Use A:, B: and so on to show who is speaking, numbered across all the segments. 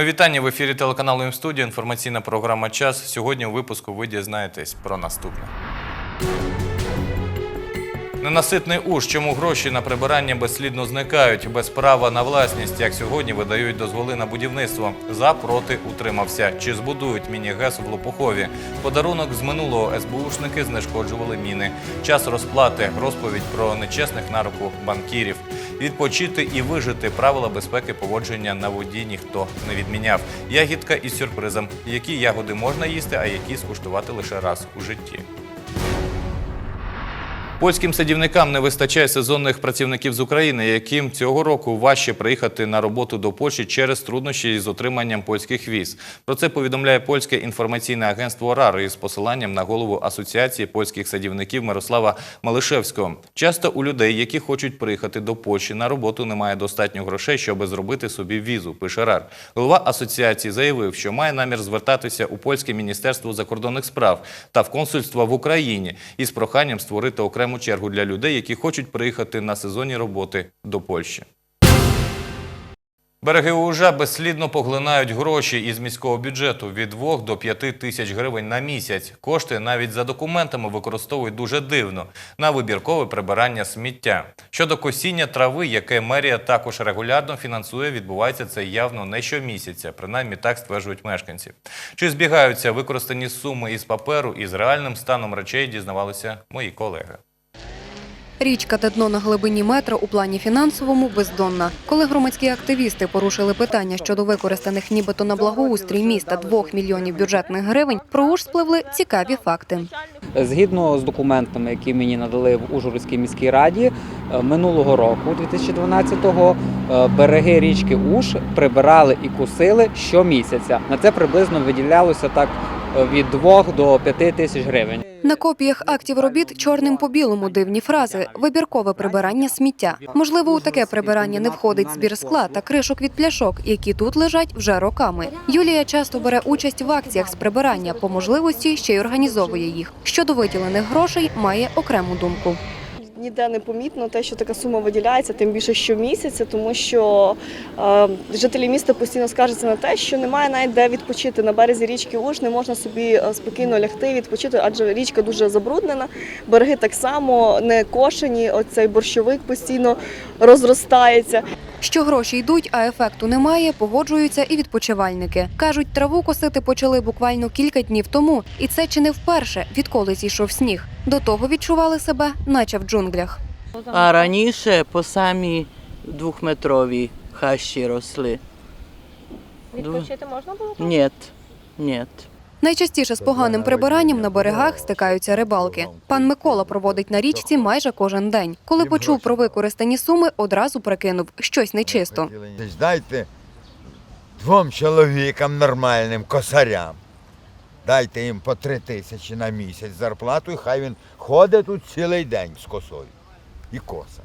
A: Мої вітання в ефірі телеканалу М-студіо. Інформаційна програма Час. Сьогодні у випуску ви дізнаєтесь про наступне. Ненаситний уж, чому гроші на прибирання безслідно зникають, без права на власність, як сьогодні видають дозволи на будівництво. За проти утримався. Чи збудують міні-гес в Лопухові? Подарунок з минулого СБУшники знешкоджували міни. Час розплати, розповідь про нечесних на руку банкірів. Відпочити і вижити правила безпеки поводження на воді ніхто не відміняв. Ягідка із сюрпризом, які ягоди можна їсти, а які скуштувати лише раз у житті. Польським садівникам не вистачає сезонних працівників з України, яким цього року важче приїхати на роботу до Польщі через труднощі з отриманням польських віз. Про це повідомляє польське інформаційне агентство РАР із посиланням на голову Асоціації польських садівників Мирослава Малишевського. Часто у людей, які хочуть приїхати до Польщі на роботу, немає достатньо грошей, щоб зробити собі візу. Пише РАР. Голова асоціації заявив, що має намір звертатися у польське міністерство закордонних справ та в консульство в Україні із проханням створити окрему чергу для людей, які хочуть приїхати на сезонні роботи до Польщі. Береги Ужа безслідно поглинають гроші із міського бюджету від 2 до 5 тисяч гривень на місяць. Кошти навіть за документами використовують дуже дивно на вибіркове прибирання сміття. Щодо косіння трави, яке мерія також регулярно фінансує, відбувається це явно не щомісяця. Принаймні так стверджують мешканці. Чи збігаються використані суми із паперу із реальним станом речей, дізнавалися мої колеги.
B: Річка та дно на глибині метра у плані фінансовому бездонна. Коли громадські активісти порушили питання щодо використаних нібито на благоустрій міста 2 мільйонів бюджетних гривень, про уж спливли цікаві факти.
C: Згідно з документами, які мені надали в Ужгородській міській раді е, минулого року, 2012-го, е, береги річки Уж прибирали і косили щомісяця. На це приблизно виділялося так е, від 2 до 5 тисяч гривень.
B: На копіях актів робіт чорним по білому дивні фрази вибіркове прибирання сміття. Можливо, у таке прибирання не входить збір скла та кришок від пляшок, які тут лежать вже роками. Юлія часто бере участь в акціях з прибирання, по можливості ще й організовує їх. Щодо виділених грошей, має окрему думку.
D: Ніде не помітно те, що така сума виділяється, тим більше щомісяця, тому що е, жителі міста постійно скаржаться на те, що немає навіть де відпочити. На березі річки Уж не можна собі е, спокійно лягти, відпочити, адже річка дуже забруднена, береги так само не кошені. Оцей борщовик постійно розростається.
B: Що гроші йдуть, а ефекту немає, погоджуються і відпочивальники. Кажуть, траву косити почали буквально кілька днів тому, і це чи не вперше, відколи зійшов сніг. До того відчували себе, наче в джунглях.
E: А раніше по самі двохметрові хащі росли.
D: Відпочити можна було?
E: Ні, ні.
B: Найчастіше з поганим прибиранням на берегах стикаються рибалки. Пан Микола проводить на річці майже кожен день. Коли почув про використані суми, одразу прикинув щось нечисто.
F: Дайте двом чоловікам нормальним косарям. Дайте їм по три тисячі на місяць зарплату, і хай він ходить тут цілий день з косою. І коса.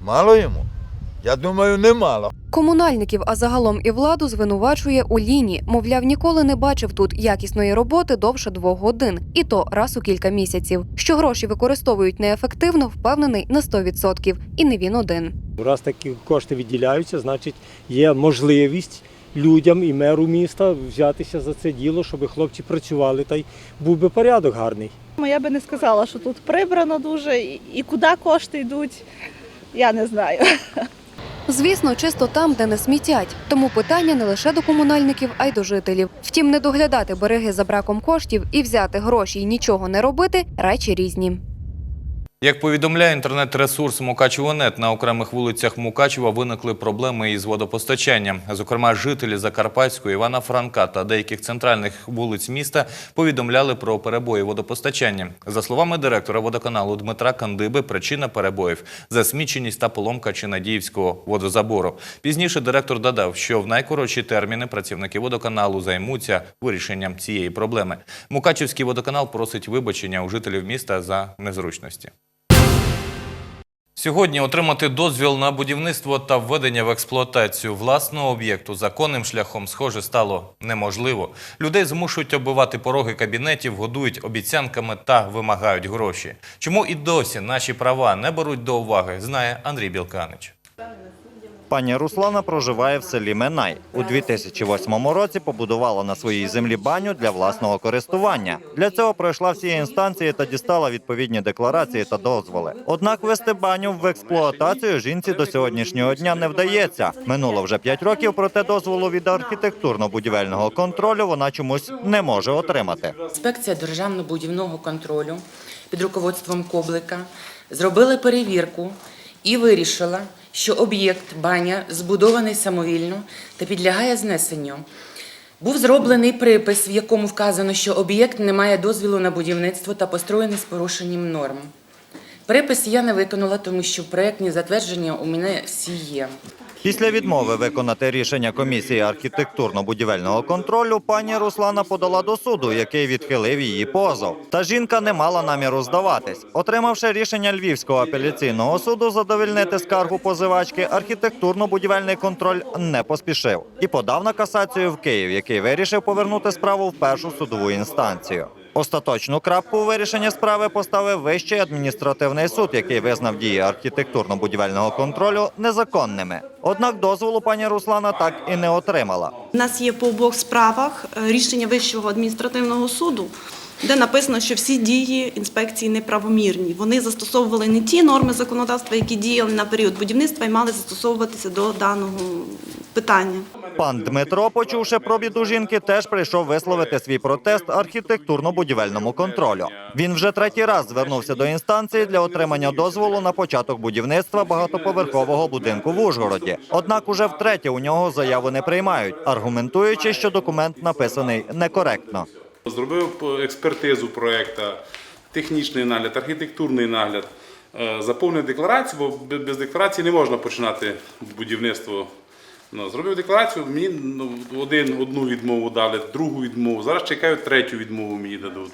F: Мало йому? Я думаю, немало.
B: Комунальників, а загалом і владу звинувачує у ліні. Мовляв, ніколи не бачив тут якісної роботи довше двох годин, і то раз у кілька місяців. Що гроші використовують неефективно, впевнений на 100%. І не він один.
G: Раз такі кошти відділяються, значить є можливість людям і меру міста взятися за це діло, щоб хлопці працювали, та й був би порядок гарний.
H: Ну, Я би не сказала, що тут прибрано дуже, і і куди кошти йдуть, я не знаю.
B: Звісно, чисто там, де не смітять. Тому питання не лише до комунальників, а й до жителів. Втім, не доглядати береги за браком коштів і взяти гроші і нічого не робити речі різні.
A: Як повідомляє інтернет-ресурс Мукачево.нет, на окремих вулицях Мукачева виникли проблеми із водопостачанням. Зокрема, жителі Закарпатської, Івана Франка та деяких центральних вулиць міста повідомляли про перебої водопостачання. За словами директора водоканалу Дмитра Кандиби, причина перебоїв – засміченість та поломка Чинадіївського водозабору. Пізніше директор додав, що в найкоротші терміни працівники водоканалу займуться вирішенням цієї проблеми. Мукачевський водоканал просить вибачення у жителів міста за незручності. Сьогодні отримати дозвіл на будівництво та введення в експлуатацію власного об'єкту законним шляхом, схоже, стало неможливо. Людей змушують оббивати пороги кабінетів, годують обіцянками та вимагають гроші. Чому і досі наші права не беруть до уваги, знає Андрій Білканич.
I: Пані Руслана проживає в селі Менай. У 2008 році побудувала на своїй землі баню для власного користування. Для цього пройшла всі інстанції та дістала відповідні декларації та дозволи. Однак вести баню в експлуатацію жінці до сьогоднішнього дня не вдається. Минуло вже 5 років, проте дозволу від архітектурно-будівельного контролю вона чомусь не може отримати.
J: Інспекція державно-будівного контролю під руководством Коблика зробила перевірку і вирішила, що об'єкт баня збудований самовільно та підлягає знесенню. Був зроблений припис, в якому вказано, що об'єкт не має дозвілу на будівництво та построєний з порушенням норм. Припис я не виконала, тому що проєктні затвердження у мене всі є.
I: Після відмови виконати рішення комісії архітектурно-будівельного контролю пані Руслана подала до суду, який відхилив її позов. Та жінка не мала наміру здаватись. Отримавши рішення Львівського апеляційного суду задовільнити скаргу позивачки, архітектурно-будівельний контроль не поспішив і подав на касацію в Київ, який вирішив повернути справу в першу судову інстанцію. Остаточну крапку у вирішенні справи поставив Вищий адміністративний суд, який визнав дії архітектурно-будівельного контролю незаконними. Однак дозволу пані Руслана так і не отримала.
K: У нас є по обох справах е, рішення Вищого адміністративного суду, де написано, що всі дії інспекції неправомірні. Вони застосовували не ті норми законодавства, які діяли на період будівництва, і мали застосовуватися до даного питання.
I: Пан Дмитро, почувши про біду жінки, теж прийшов висловити свій протест архітектурно-будівельному контролю. Він вже третій раз звернувся до інстанції для отримання дозволу на початок будівництва багатоповерхового будинку в Ужгороді. Однак уже втретє у нього заяву не приймають, аргументуючи, що документ написаний некоректно.
L: Зробив експертизу проекту, технічний нагляд, архітектурний нагляд, е, заповнив декларацію, бо без декларації не можна починати будівництво. Ну, зробив декларацію, мені ну, один, одну відмову дали, другу відмову. Зараз чекаю третю відмову мені дадуть.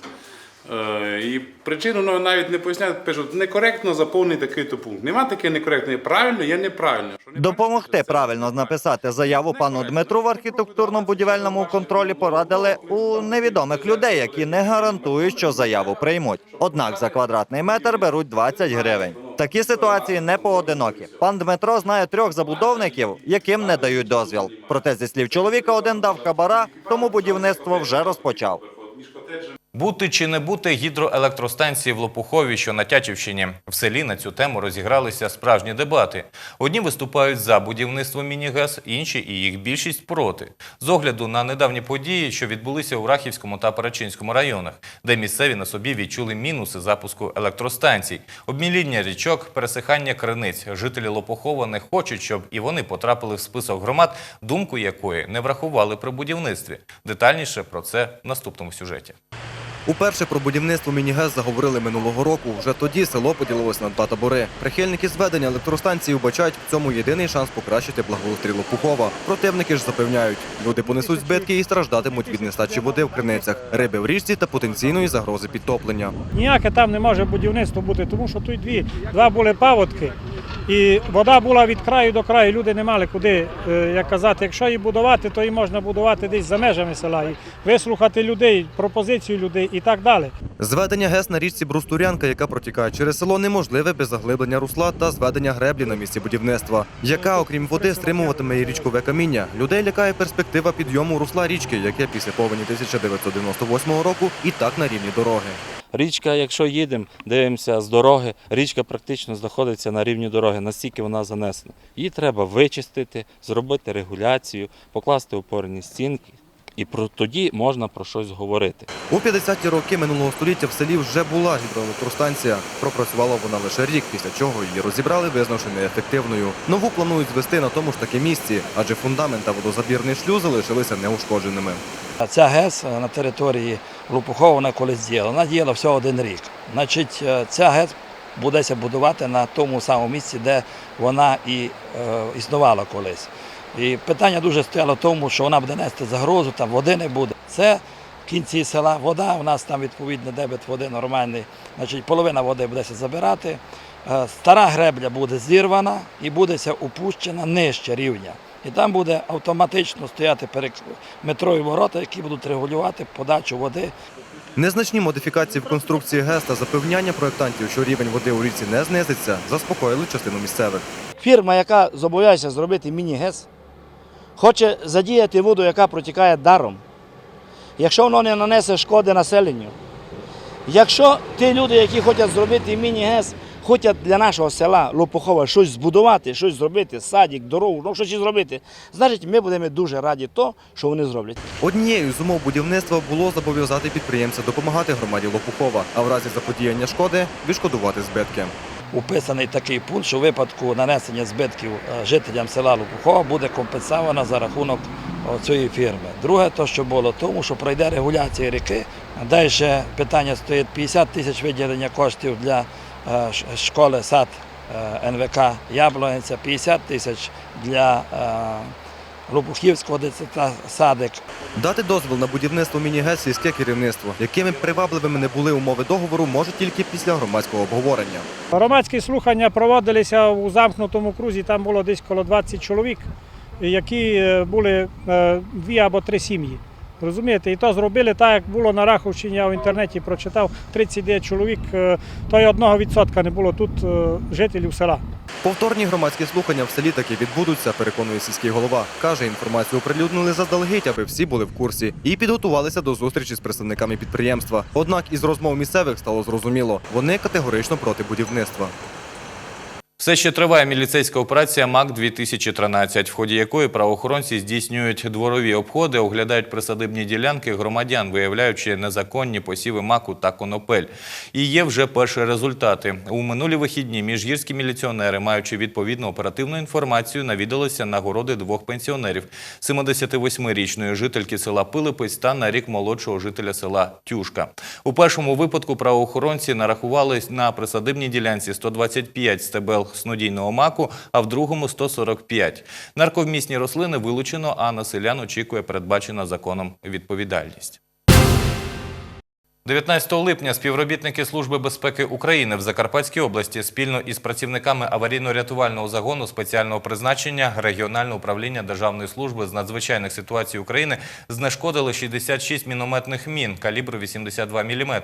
L: Е, І причину ну, навіть не поясняють, пишуть, некоректно заповнений такий-то пункт. Нема таке некоректно. Правильно, є неправильно.
I: Допомогти правильно написати заяву пану Дмитру в архітектурно-будівельному контролі порадили у невідомих людей, які не гарантують, що заяву приймуть. Однак за квадратний метр беруть 20 гривень. Такі ситуації не поодинокі. Пан Дмитро знає трьох забудовників, яким не дають дозвіл. Проте, зі слів чоловіка, один дав хабара, тому будівництво вже розпочав.
A: Бути чи не бути гідроелектростанції в Лопухові, що на Тячівщині. В селі на цю тему розігралися справжні дебати. Одні виступають за будівництво міні-ГЕС, інші і їх більшість проти. З огляду на недавні події, що відбулися у Рахівському та Перечинському районах, де місцеві на собі відчули мінуси запуску електростанцій, обміління річок, пересихання криниць. Жителі Лопухова не хочуть, щоб і вони потрапили в список громад, думку якої не врахували при будівництві. Детальніше про це в наступному сюжеті.
M: Уперше про будівництво міні-ГЕС заговорили минулого року. Вже тоді село поділилось на два табори. Прихильники зведення електростанції вбачають в цьому єдиний шанс покращити благоустрій Лопухова. Противники ж запевняють, люди понесуть збитки і страждатимуть від нестачі води в криницях, риби в річці та потенційної загрози підтоплення.
G: Ніяке там не може будівництво бути, тому що тут дві, два були паводки. І вода була від краю до краю, люди не мали куди, е, як казати, якщо її будувати, то її можна будувати десь за межами села, і вислухати людей, пропозицію людей і так далі.
M: Зведення ГЕС на річці Брустурянка, яка протікає через село, неможливе без заглиблення русла та зведення греблі на місці будівництва, яка, окрім води, стримуватиме і річкове каміння. Людей лякає перспектива підйому русла річки, яке після повені 1998 року і так на рівні дороги.
N: Річка, якщо їдемо, дивимося з дороги, річка практично знаходиться на рівні дороги, настільки вона занесена. Її треба вичистити, зробити регуляцію, покласти опорні стінки, і про тоді можна про щось говорити.
M: У 50-ті роки минулого століття в селі вже була гідроелектростанція. Пропрацювала вона лише рік, після чого її розібрали, визнавши неефективною. Нову планують звести на тому ж таки місці, адже фундамент та водозабірний шлюз залишилися неушкодженими.
O: Ця ГЕС на території Лопухова колись діяла. Вона діяла всього один рік. Значить, е, ця ГЕС будеться будувати на тому самому місці, де вона і е, існувала колись. І питання дуже стояло в тому, що вона буде нести загрозу, там води не буде. Це в кінці села вода, у нас там відповідний дебет води нормальний. Значить, половина води будеться забирати. Е, Стара гребля буде зірвана і будеться опущена нижче рівня. І там буде автоматично стояти перекметрові ворота, які будуть регулювати подачу води.
M: Незначні модифікації в конструкції ГЕС та запевняння проєктантів, що рівень води у річці не знизиться, заспокоїли частину місцевих.
O: фірма, яка зобов'язується зробити міні-ГЕС, хоче задіяти воду, яка протікає даром, якщо воно не нанесе шкоди населенню, якщо ті люди, які хочуть зробити міні-ГЕС, хочуть для нашого села Лопухова щось збудувати, щось зробити, садик, дорогу, ну щось зробити, значить ми будемо дуже раді то, що вони зроблять.
M: Однією з умов будівництва було зобов'язати підприємця допомагати громаді Лопухова, а в разі заподіяння шкоди відшкодувати збитки.
O: Уписаний такий пункт, що в випадку нанесення збитків е, жителям села Лопухова буде компенсована за рахунок цієї фірми. Друге, то що було, тому що пройде регуляція ріки. Далі питання стоїть 50 тисяч виділення коштів для школи сад е, НВК Яблониця, 50 тисяч для е, Лопухівського дитсадка садик.
M: Дати дозвіл на будівництво міні-ГЕС сільське керівництво, якими привабливими не були умови договору, може тільки після громадського обговорення.
G: Громадські слухання проводилися у замкнутому крузі, там було десь коло 20 чоловік, які е, були е, дві або три сім'ї. Розумієте, і то зробили так, як було на Раховщині, я в інтернеті прочитав 39 чоловік, е, то й одного відсотка не було тут е, жителів села.
M: Повторні громадські слухання в селі таки відбудуться, переконує сільський голова. Каже, інформацію оприлюднили заздалегідь, аби всі були в курсі і підготувалися до зустрічі з представниками підприємства. Однак із розмов місцевих стало зрозуміло, вони категорично проти будівництва.
A: Все ще триває міліцейська операція МАК-2013, в ході якої правоохоронці здійснюють дворові обходи, оглядають присадибні ділянки громадян, виявляючи незаконні посіви маку та конопель. І є вже перші результати. У минулі вихідні міжгірські міліціонери, маючи відповідну оперативну інформацію, навідалися на городи двох пенсіонерів – 78-річної жительки села Пилипець та на рік молодшого жителя села Тюшка. У першому випадку правоохоронці нарахували на присадибній ділянці 125 стебел снодійного маку, а в другому 145. Нарковмісні рослини вилучено, а на селян очікує передбачена законом відповідальність. 19 липня співробітники Служби безпеки України в Закарпатській області спільно із працівниками аварійно-рятувального загону спеціального призначення регіонального управління Державної служби з надзвичайних ситуацій України знешкодили 66 мінометних мін калібру 82 мм.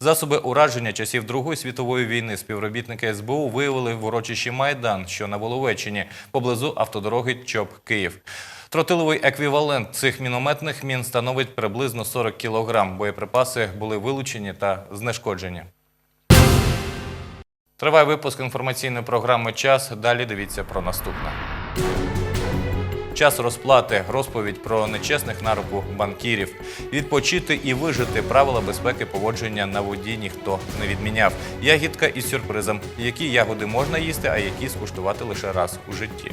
A: Засоби ураження часів Другої світової війни співробітники СБУ виявили в урочищі Майдан, що на Воловеччині, поблизу автодороги Чоп-Київ. Тротиловий еквівалент цих мінометних мін становить приблизно 40 кілограм. Боєприпаси були вилучені та знешкоджені. Триває випуск інформаційної програми «Час». Далі дивіться про наступне. Час розплати, розповідь про нечесних на руку банкірів. Відпочити і вижити правила безпеки поводження на воді ніхто не відміняв. Ягідка із сюрпризом, які ягоди можна їсти, а які скуштувати лише раз у житті.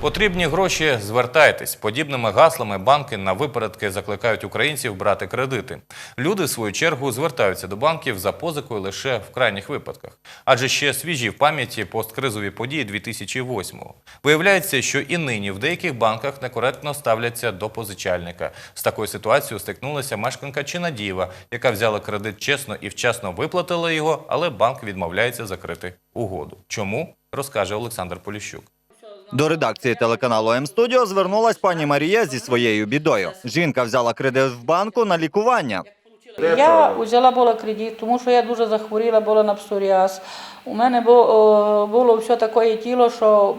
A: Потрібні гроші, звертайтесь. Подібними гаслами банки на випередки закликають українців брати кредити. Люди, в свою чергу, звертаються до банків за позикою лише в крайніх випадках. Адже ще свіжі в пам'яті посткризові події 2008-го. Виявляється, що і нині в деяких банках некоректно ставляться до позичальника. З такою ситуацією стикнулася мешканка Чинадієва, яка взяла кредит чесно і вчасно виплатила його, але банк відмовляється закрити угоду. Чому? Розкаже Олександр Поліщук.
I: До редакції телеканалу М-Студіо звернулась пані Марія зі своєю бідою. Жінка взяла кредит в банку на лікування.
P: Я взяла була кредит, тому що я дуже захворіла була на псоріаз. У мене бу- було все таке тіло, що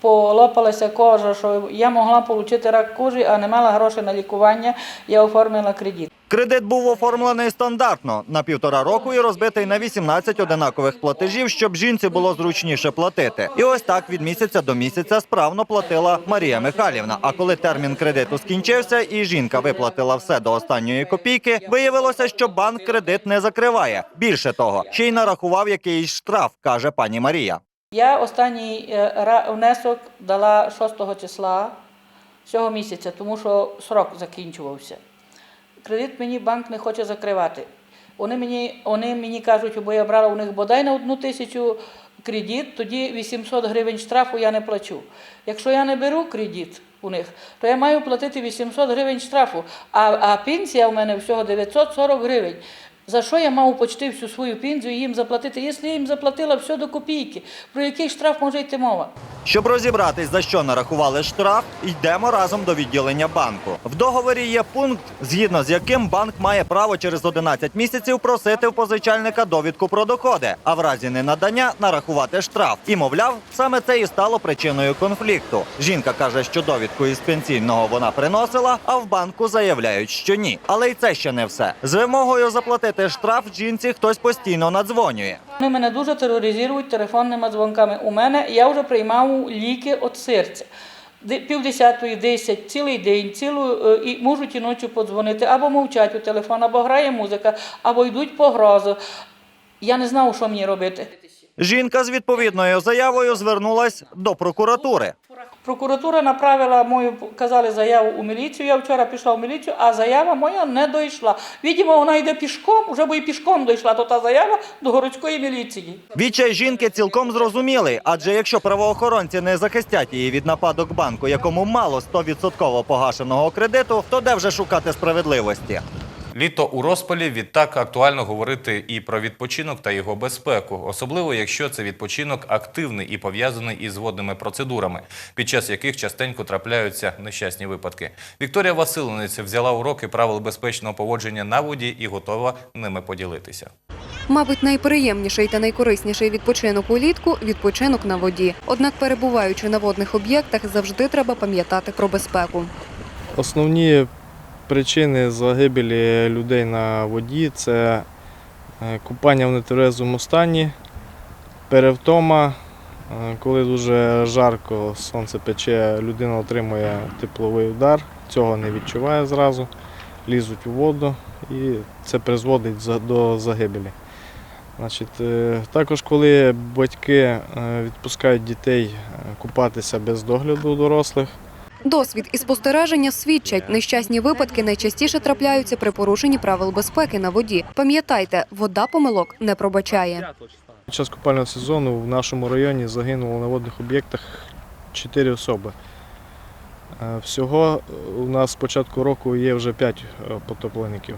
P: полопалася кожа, що я могла отримати рак кожи, а не мала грошей на лікування. Я оформила кредит.
I: Кредит був оформлений стандартно на півтора року і розбитий на 18 одинакових платежів, щоб жінці було зручніше платити. І ось так від місяця до місяця справно платила Марія Михайлівна. А коли термін кредиту скінчився і жінка виплатила все до останньої копійки, виявилося, що банк кредит не закриває. Більше того, ще й нарахував якийсь штраф, каже пані Марія.
P: Я останній е, внесок дала 6 числа цього місяця, тому що срок закінчувався. Кредит мені банк не хоче закривати. Вони мені, вони мені кажуть, бо я брала у них бодай на одну тисячу кредит, тоді 800 гривень штрафу я не плачу. Якщо я не беру кредит у них, то я маю платити 800 гривень штрафу, а, а пенсія у мене всього 940 гривень. За що я мав почти всю свою пенсію їм заплатити? Якщо я їм заплатила все до копійки, про який штраф може йти мова?
I: Щоб розібратись, за що нарахували штраф, йдемо разом до відділення банку. В договорі є пункт, згідно з яким банк має право через 11 місяців просити в позичальника довідку про доходи, а в разі ненадання нарахувати штраф. І мовляв, саме це і стало причиною конфлікту. Жінка каже, що довідку із пенсійного вона приносила, а в банку заявляють, що ні. Але й це ще не все. З вимогою заплатити штраф жінці хтось постійно надзвонює.
P: Вони мене дуже тероризують телефонними дзвонками. У мене я вже приймав ліки від серця. Де- Півдесятої, десять, цілий день, цілу е, і можуть і ночі подзвонити, або мовчать у телефон, або грає музика, або йдуть погрози. Я не знав, що мені робити.
I: Жінка з відповідною заявою звернулась до прокуратури.
P: Прокуратура направила мою, казали заяву у міліцію. Я вчора пішла в міліцію, а заява моя не дійшла. Відомо, вона йде пішком, вже бо і пішком дійшла, то та заява до городської міліції.
I: Відчай жінки цілком зрозумілий, адже якщо правоохоронці не захистять її від нападок банку, якому мало 100% погашеного кредиту, то де вже шукати справедливості?
A: Літо у розпалі відтак актуально говорити і про відпочинок та його безпеку, особливо якщо це відпочинок активний і пов'язаний із водними процедурами, під час яких частенько трапляються нещасні випадки. Вікторія Васильовниця взяла уроки правил безпечного поводження на воді і готова ними поділитися.
B: Мабуть, найприємніший та найкорисніший відпочинок улітку відпочинок на воді. Однак, перебуваючи на водних об'єктах, завжди треба пам'ятати про безпеку.
Q: Основні причини загибелі людей на воді це е, купання в нетверезому стані, перевтома, е, коли дуже жарко, сонце пече, людина отримує тепловий удар, цього не відчуває зразу, лізуть у воду і це призводить до загибелі. Значить, е, також коли батьки відпускають дітей купатися без догляду дорослих,
B: Досвід і спостереження свідчать, нещасні випадки найчастіше трапляються при порушенні правил безпеки на воді. Пам'ятайте, вода помилок не пробачає.
Q: Під час купального сезону в нашому районі загинуло на водних об'єктах 4 особи. Е, Всього у нас з початку року є вже 5 потоплеників.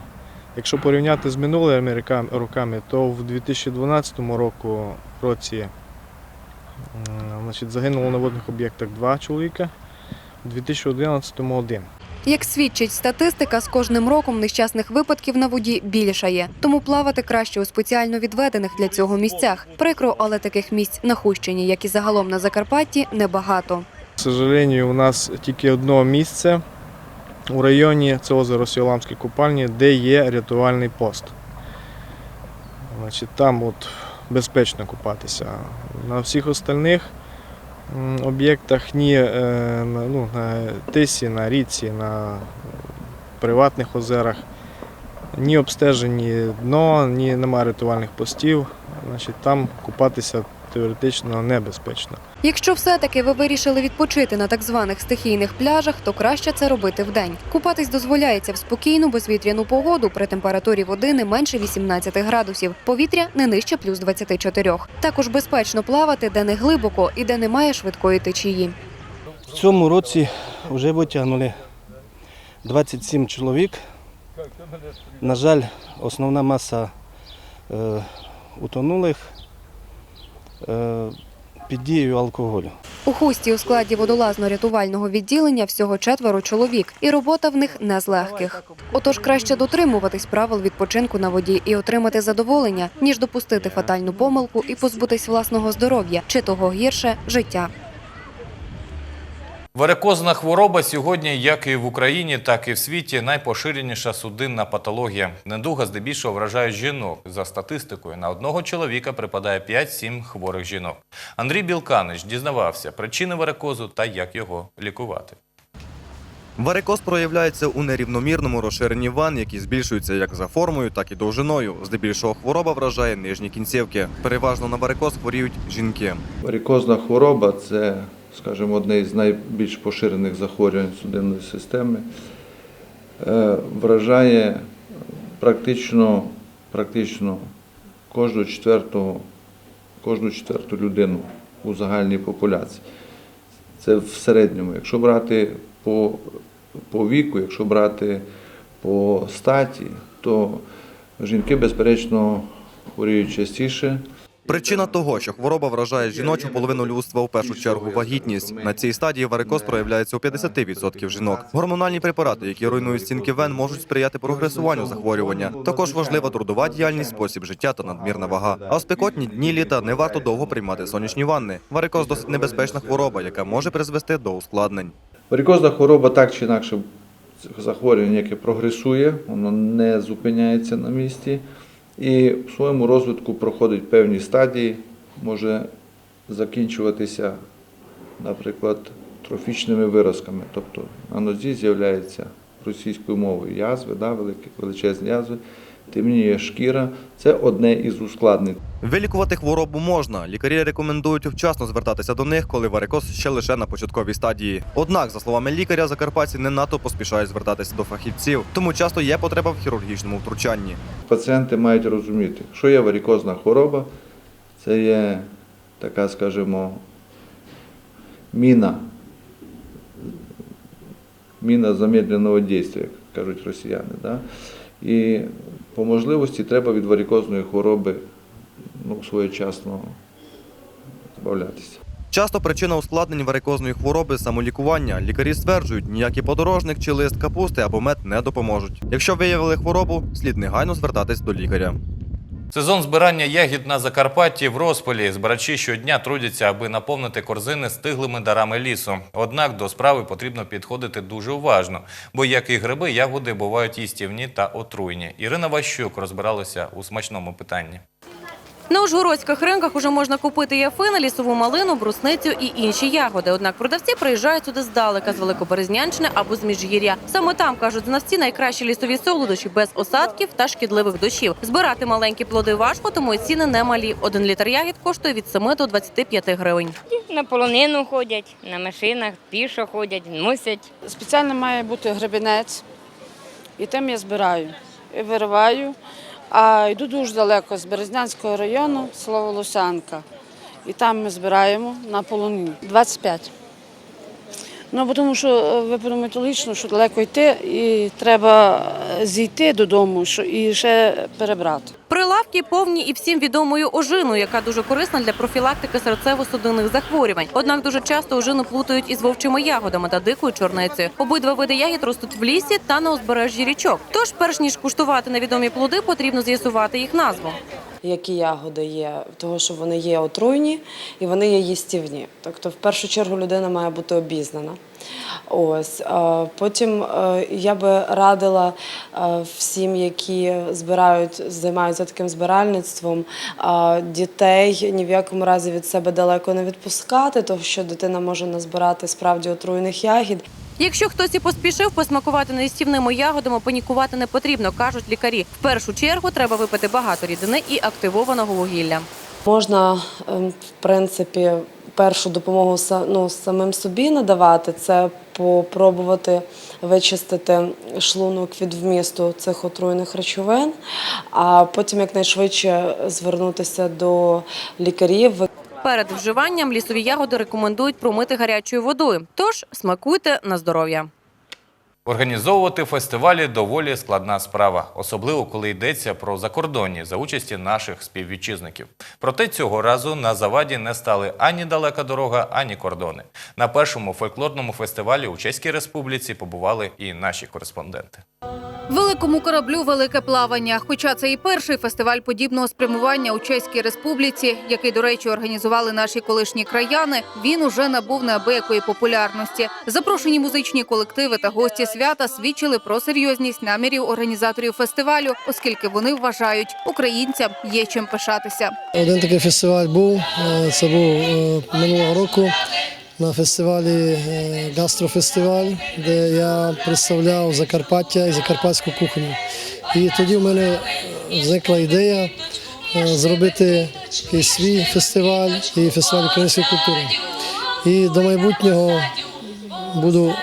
Q: Якщо порівняти з минулими роками, то в 2012 року, році загинуло на водних об'єктах 2 чоловіка, 2011 один.
B: Як свідчить статистика, з кожним роком нещасних випадків на воді більшає. Тому плавати краще у спеціально відведених для цього місцях. Прикро, але таких місць на Хущині, як і загалом на Закарпатті, небагато.
Q: К сожалению, у нас тільки одне місце у районі це озеро Сіламські купальні, де є рятувальний пост. Значить, там от безпечно купатися. На всіх остальних об'єктах ні е, ну, на тисі, на річці, на приватних озерах ні обстежені дно, ні немає рятувальних постів. Значить, там купатися теоретично небезпечно.
B: Якщо все-таки ви вирішили відпочити на так званих стихійних пляжах, то краще це робити вдень. Купатись дозволяється в спокійну безвітряну погоду при температурі води не менше 18 градусів, повітря не нижче плюс 24. Також безпечно плавати, де не глибоко і де немає швидкої течії.
R: В цьому році вже витягнули 27 чоловік. На жаль, основна маса е, утонулих під дією алкоголю.
B: У хусті у складі водолазно-рятувального відділення всього четверо чоловік, і робота в них не з легких. Отож краще дотримуватись правил відпочинку на воді і отримати задоволення, ніж допустити фатальну помилку і позбутись власного здоров'я, чи того гірше життя.
A: Варикозна хвороба сьогодні, як і в Україні, так і в світі, найпоширеніша судинна патологія. Недуга здебільшого вражає жінок. За статистикою, на одного чоловіка припадає 5-7 хворих жінок. Андрій Білканич дізнавався причини варикозу та як його лікувати.
M: Варикоз проявляється у нерівномірному розширенні ван, які збільшуються як за формою, так і довжиною. Здебільшого хвороба вражає нижні кінцівки. Переважно на варикоз хворіють жінки.
S: Варикозна хвороба це, скажімо, одне із найбільш поширених захворювань судинної системи. Е, Вражає практично, практично кожну четверту, кожну четверту людину у загальній популяції. Це в середньому. Якщо брати по, по віку, якщо брати по статі, то жінки, безперечно, хворіють частіше.
M: Причина того, що хвороба вражає жіночу половину людства у першу чергу вагітність. На цій стадії варикоз проявляється у 50% жінок. Гормональні препарати, які руйнують стінки вен, можуть сприяти прогресуванню захворювання. Також важлива трудова діяльність, спосіб життя та надмірна вага. А в спекотні дні літа не варто довго приймати сонячні ванни. Варикоз досить небезпечна хвороба, яка може призвести до ускладнень.
S: Варикозна хвороба так чи інакше захворювання, яке прогресує, воно не зупиняється на місці і в своєму розвитку проходить певні стадії, може закінчуватися, наприклад, трофічними виразками. Тобто на нозі з'являється російською мовою. Язви, да, величезні язви, темніє шкіра. Це одне із ускладнень.
M: Вилікувати хворобу можна. Лікарі рекомендують вчасно звертатися до них, коли варикоз ще лише на початковій стадії. Однак, за словами лікаря, закарпатці не надто поспішають звертатися до фахівців, тому часто є потреба в хірургічному втручанні.
S: Пацієнти мають розуміти, що є варикозна хвороба, це є така, скажімо, міна, міна замедленого дійства, як кажуть росіяни. Да? І по можливості треба від варікозної хвороби ну, своєчасно збавлятися.
M: Часто причина ускладнень варикозної хвороби самолікування. Лікарі стверджують, ніякий подорожник чи лист капусти або мед не допоможуть. Якщо виявили хворобу, слід негайно звертатись до лікаря.
A: Сезон збирання ягід на Закарпатті в розпалі. Збирачі щодня трудяться, аби наповнити корзини стиглими дарами лісу. Однак до справи потрібно підходити дуже уважно, бо як і гриби, ягоди бувають їстівні та отруйні. Ірина Ващук розбиралася у смачному питанні.
T: На ужгородських ринках уже можна купити яфини, лісову малину, брусницю і інші ягоди. Однак продавці приїжджають сюди здалека з Великоберезнянщини або з Міжгір'я. Саме там кажуть знавці найкращі лісові солодощі без осадків та шкідливих дощів. Збирати маленькі плоди важко, тому і ціни немалі. Один літр ягід коштує від 7 до 25 гривень.
U: На полонину ходять, на машинах, пішо ходять, носять.
V: Спеціально має бути гребінець, і тим я збираю. І вириваю, а йду дуже далеко з Березнянського району, село Волосянка. І там ми збираємо на полоні 25. Ну, тому що е, ви подумаєте логічно, що далеко йти, і треба е, зійти додому що, і ще перебрати.
T: Прилавки повні і всім відомою ожиною, яка дуже корисна для профілактики серцево-судинних захворювань. Однак дуже часто ожину плутають із вовчими ягодами та дикою чорницею. Обидва види ягід ростуть в лісі та на узбережжі річок. Тож, перш ніж куштувати невідомі плоди, потрібно з'ясувати їх назву.
W: Які ягоди є, того, що вони є отруйні і вони є їстівні. Тобто, в першу чергу людина має бути обізнана. Ось потім е, я би радила е, всім, які збирають, займаються таким збиральництвом, е, дітей ні в якому разі від себе далеко не відпускати, тому що дитина може назбирати справді отруйних ягід.
T: Якщо хтось і поспішив посмакувати неїстівними ягодами, панікувати не потрібно, кажуть лікарі. В першу чергу треба випити багато рідини і активованого вугілля.
W: Можна, ем, в принципі, першу допомогу ну, самим собі надавати, це попробувати вичистити шлунок від вмісту цих отруйних речовин, а потім якнайшвидше звернутися до лікарів.
T: Перед вживанням лісові ягоди рекомендують промити гарячою водою. Тож смакуйте на здоров'я.
A: Організовувати фестивалі доволі складна справа, особливо коли йдеться про закордонні за участі наших співвітчизників. Проте цього разу на заваді не стали ані далека дорога, ані кордони. На першому фольклорному фестивалі у Чеській Республіці побували і наші кореспонденти.
X: Великому кораблю велике плавання. Хоча це і перший фестиваль подібного спрямування у Чеській Республіці, який, до речі, організували наші колишні краяни. Він уже набув неабиякої популярності. Запрошені музичні колективи та гості свята свідчили про серйозність намірів організаторів фестивалю, оскільки вони вважають, українцям є чим пишатися.
Y: Один такий фестиваль був. е, Це був е, минулого року на фестивалі е, гастрофестиваль, де я представляв Закарпаття і закарпатську кухню. І тоді в мене зникла ідея е, зробити і свій фестиваль і фестиваль української культури. І до майбутнього буду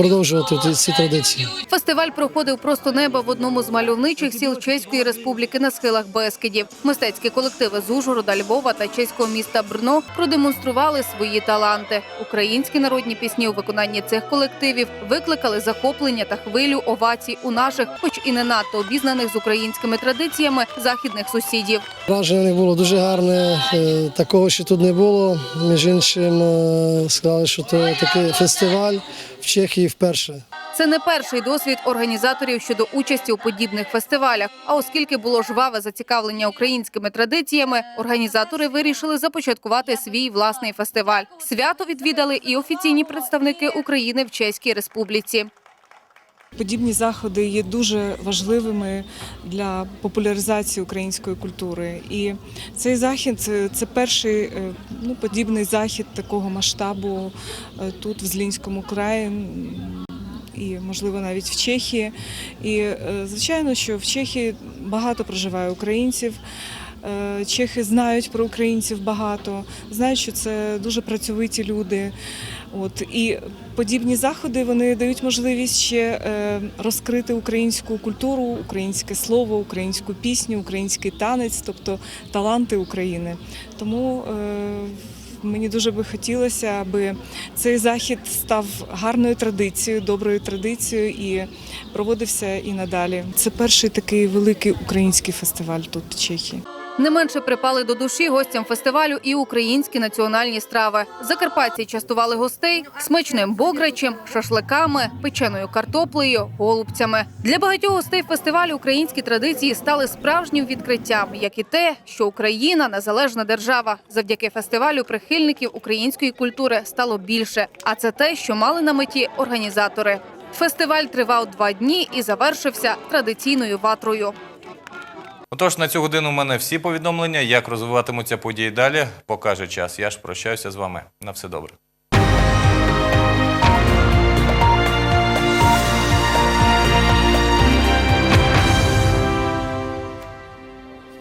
Y: продовжувати ці традиції.
X: Фестиваль проходив просто неба в одному з мальовничих сіл Чеської республіки на схилах Бескидів. Мистецькі колективи з Ужгорода, Львова та чеського міста Брно продемонстрували свої таланти. Українські народні пісні у виконанні цих колективів викликали захоплення та хвилю овацій у наших, хоч і не надто обізнаних з українськими традиціями західних сусідів.
Y: Враження не було дуже гарне, е, такого ще тут не було. Між іншим е, сказали, що це такий фестиваль в Чехії вперше.
X: Це не перший досвід організаторів щодо участі у подібних фестивалях. А оскільки було жваве зацікавлення українськими традиціями, організатори вирішили започаткувати свій власний фестиваль. Свято відвідали і офіційні представники України в Чеській Республіці.
Z: Подібні заходи є дуже важливими для популяризації української культури. І цей захід це, перший е, ну, подібний захід такого масштабу е, тут, в Злінському краї. І, можливо, навіть в Чехії. І, е, звичайно, що в Чехії багато проживає українців. Чехи знають про українців багато, знають, що це дуже працьовиті люди. От і подібні заходи вони дають можливість ще е, розкрити українську культуру, українське слово, українську пісню, український танець, тобто таланти України. Тому е, мені дуже би хотілося, аби цей захід став гарною традицією, доброю традицією і проводився і надалі. Це перший такий великий український фестиваль тут в Чехії.
X: Не менше припали до душі гостям фестивалю і українські національні страви. Закарпатці частували гостей смачним бограчем, шашликами, печеною картоплею, голубцями. Для багатьох гостей фестивалю українські традиції стали справжнім відкриттям, як і те, що Україна незалежна держава. Завдяки фестивалю прихильників української культури стало більше. А це те, що мали на меті організатори. Фестиваль тривав два дні і завершився традиційною ватрою.
A: Отож, на цю годину в мене всі повідомлення. Як розвиватимуться події далі, покаже час. Я ж прощаюся з вами. На все добре.